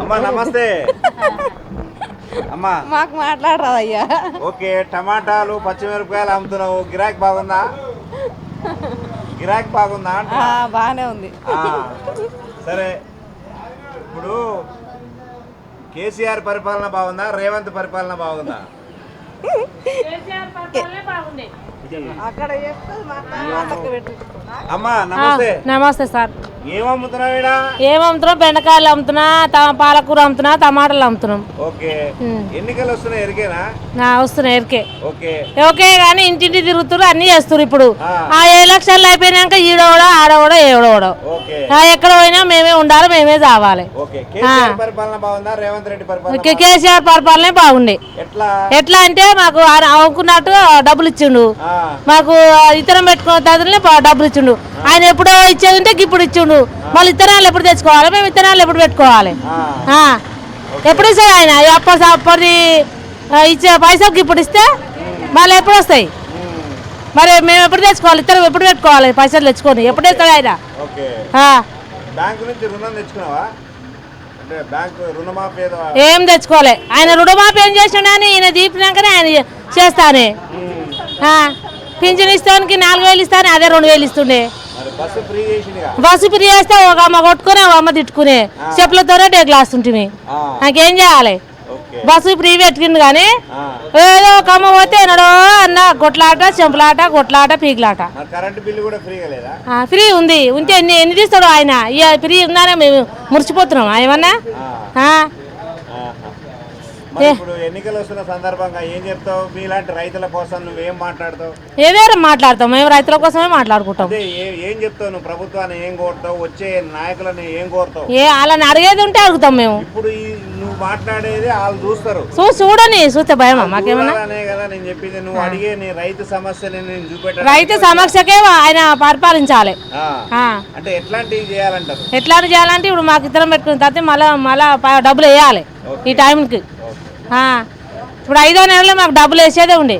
అమ్మా నమస్తే. అమ్మా. మాకు మాట్లాడరాదు అయ్యా ఓకే టమాటాలు పచ్చిమిరపకాయలు అమ్ముతున్నావు. గిరాకీ బాగుందా? గిరాకీ బాగుందా. బాగానే ఉంది. సరే. ఇప్పుడు కేసీఆర్ పరిపాలన బాగుందా? రేవంత్ పరిపాలన బాగుందా? నమస్తే. నమస్తే సార్. ఏం ఈడ? అమ్ముతున్నాం? బెండకాయలు అమ్ముతున్నా పాలకూర అమ్ముతున్నా టమాటాలు అమ్ముతున్నాం. ఎన్నికలు వస్తున్నాయి ఎరికేనా? నా వస్తున్నాయి ఎరికే. ఓకే. ఓకే కానీ ఇంటింటి తిరుగుతున్నారు అన్ని చేస్తారు ఇప్పుడు. ఆ. ఎలక్షన్లు అయిపోయినాక ఈడోడో ఆడోడో ఏడోడో ఓకే. ఆ, ఎక్కడ పోయినా మేమే ఉండాలి మేమే చావాలి. కేసీఆర్ పరిపాలన బాగుండే ఎట్లా? అంటే మాకు అనుకున్నట్టు డబ్బులు ఇచ్చిండు. మాకు ఇతరం పెట్టుకున్న తదులనే డబ్బులు ఇచ్చిండు. ఆయన ఎప్పుడో ఇచ్చేది ఉంటే ఇప్పుడు ఇచ్చిండు. మళ్ళీ ఇత్తనాలు ఎప్పుడు తెచ్చుకోవాలి? మేము ఇత్తనాలు ఎప్పుడు పెట్టుకోవాలి. ఎప్పుడు ఇస్తాడు ఆయన? అప్పటి ఇచ్చే పైసలు ఇప్పుడు ఇస్తే మళ్ళీ ఎప్పుడు వస్తాయి? మరి మేము ఎప్పుడు తెచ్చుకోవాలి? ఇద్దరం ఎప్పుడు పెట్టుకోవాలి పైసలు తెచ్చుకొని? ఎప్పుడు ఇస్తాడు ఆయన. బ్యాంకు నుంచి రుణం తెచ్చుకున్నావా? ఏం తెచ్చుకోవాలి ఆయన రుణమాఫీ ఏం చేసిండు అని ఈయన తీపినాకనే ఆయన చేస్తానే. ఆ. పింఛన్ ఇస్తానికి నాలుగు వేలు ఇస్తాను అదే రెండు వేలు ఇస్తుండే. బస్సు ఫ్రీ చేస్తే ఒక అమ్మ కొట్టుకునే ఒక అమ్మ తిట్టుకునే. చెప్పులతోనే ఆ, నాకేం చేయాలి? బస్సు ఫ్రీ పెట్టిండు కానీ ఏదో ఒక అమ్మ పోతే ఎన్నడో అన్న కొట్లాట చెంపలాట కొట్లాట పీకులాట. ఫ్రీ ఉంది. ఉంటే ఎన్ని ఎన్ని తీస్తాడు ఆయన? ఇక ఫ్రీ ఉందానే మేము మురిచిపోతున్నాం ఏమన్నా? ఇప్పుడు ఎన్నికలు వస్తున్న సందర్భంగా ఏం చెప్తావు? మీలాంటి రైతుల కోసం నువ్వేం మాట్లాడతావు? ఏదేదో మాట్లాడతాం మేము రైతుల కోసమే మాట్లాడుకుంటాం. అదే ఏ- ఏం చెప్తావు? నువ్వు ప్రభుత్వాన్ని ఏం కోరుతావు? వచ్చే నాయకులని ఏం కోరుతావు? ఏ వాళ్ళని అడిగేది ఉంటే అడుగుతాం మేము. ఇప్పుడు ఈ నువ్వు మాట్లాడేది వాళ్ళు చూస్తారు. చూ చూడని చూస్తే భయమా? మాకేమన్నా? చూడాలనే కదా నేను చెప్పింది. నువ్వు అడిగే నీ రైతు సమస్యని నేను చూపెట్టాను రైతు సమస్యకే ఆయన పరిపాలించాలి. ఆ. అంటే ఎట్లాంటివి చేయాలంటారు? ఎట్లా చేయాలంటే ఇప్పుడు మాకు ఇద్దరం పెట్టుకున్న తర్వాత మళ్ళీ మళ్ళీ ప- డబ్బులు వేయాలి ఈ టైంకి. ఇప్పుడు ఐదో నెలలో మాకు డబ్బులు వేసేదే ఉండే.